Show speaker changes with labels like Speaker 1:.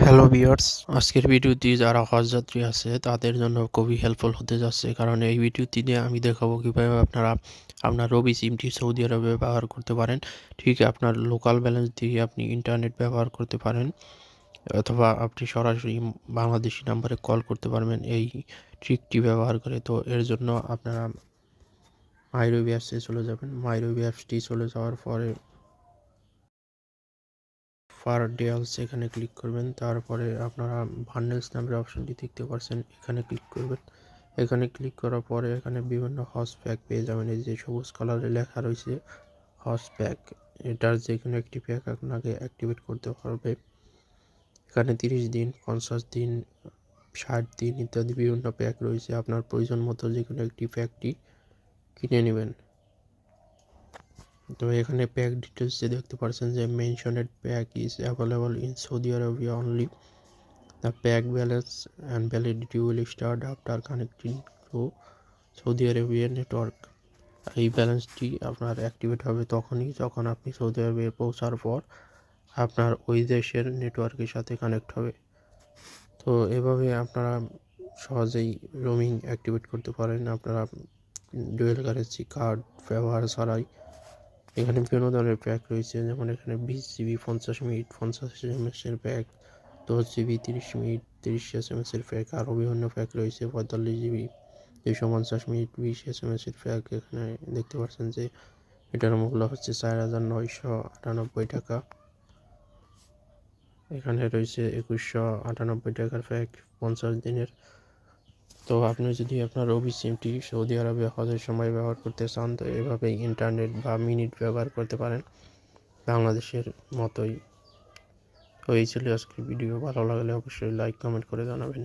Speaker 1: Hello viewers আজকের ভিডিওটি যারা হজযাত্রী আছে, তাদের জন্য খুবই হেল্পফুল হতে যাচ্ছে। কারণ এই ভিডিওটিতে আমি দেখাবো কীভাবে আপনারা আপনার রবি সিমটি সৌদি আরবে ব্যবহার করতে পারেন। ঠিক আপনার লোকাল ব্যালেন্স দিয়ে আপনি ইন্টারনেট ব্যবহার করতে পারেন, অথবা আপনি সরাসরি বাংলাদেশি নাম্বারে কল করতে পারবেন এই ট্রিকটি ব্যবহার করে। তো এর জন্য আপনারা মাইরবি অ্যাপসে চলে যাবেন। মাইরবি অ্যাপসটি চলে যাওয়ার পরে ফার ডিয়ালস এখানে ক্লিক করবেন। তারপরে আপনারা ভান্ডেলস নামের অপশনটি দেখতে পাচ্ছেন এখানে ক্লিক করবেন। এখানে ক্লিক করার পরে এখানে বিভিন্ন হজ প্যাক পেয়ে যাবেন। এই যে সবুজ কালারে লেখা রয়েছে হজ প্যাক। এটার যে কোনো একটি প্যাক আপনাকে অ্যাক্টিভেট করতে পারবে। এখানে তিরিশ দিন, পঞ্চাশ দিন, ষাট দিন ইত্যাদি বিভিন্ন প্যাক রয়েছে। আপনার প্রয়োজন মতো যে কোনো একটি প্যাকটি কিনে নেবেন। তো এখানে প্যাক ডিটেলসে দেখতে পাচ্ছেন যে মেনশনের pack is available in Saudi Arabia only the pack balance and validity will start after connecting to Saudi Arabia network এই ব্যালেন্সটি আপনার অ্যাক্টিভেট হবে তখনই যখন আপনি সৌদি আরবে পৌঁছার পর আপনার ওই দেশের নেটওয়ার্কের সাথে কানেক্ট হবে। তো এভাবে আপনারা সহজেই রোমিং অ্যাক্টিভেট করতে পারেন। আপনারা ডুয়েল কারেন্সি কার্ড ব্যবহার ছাড়াই এখানে বিভিন্ন ধরনের প্যাক রয়েছে, যেমন এখানে বিশ জিবি পঞ্চাশ মিনিট, পঞ্চাশ এম এর প্যাক দশ জিবি তিরিশ মিনিট, তিরিশ এস এম এর প্যাক আরও বিভিন্ন প্যাক রয়েছে, পঁয়তাল্লিশ জিবি দুইশো পঞ্চাশ মিনিট, বিশ এস এম এর প্যাক এখানে দেখতে পাচ্ছেন যে এটার মূল্য হচ্ছে চার হাজার নয়শো আটানব্বই টাকা। এখানে রয়েছে একুশশো আটানব্বই টাকার প্যাক পঞ্চাশ দিনের তো আপনি যদি আপনার ওবি সিমটি সৌদি আরবে হজের সময় ব্যবহার করতে চান, তো এভাবেই ইন্টারনেট বা মিনিট ব্যবহার করতে পারেন। বাংলাদেশের মতোই তো এই ছিল আজকের ভিডিও ভালো লাগলে অবশ্যই লাইক কমেন্ট করে জানাবেন।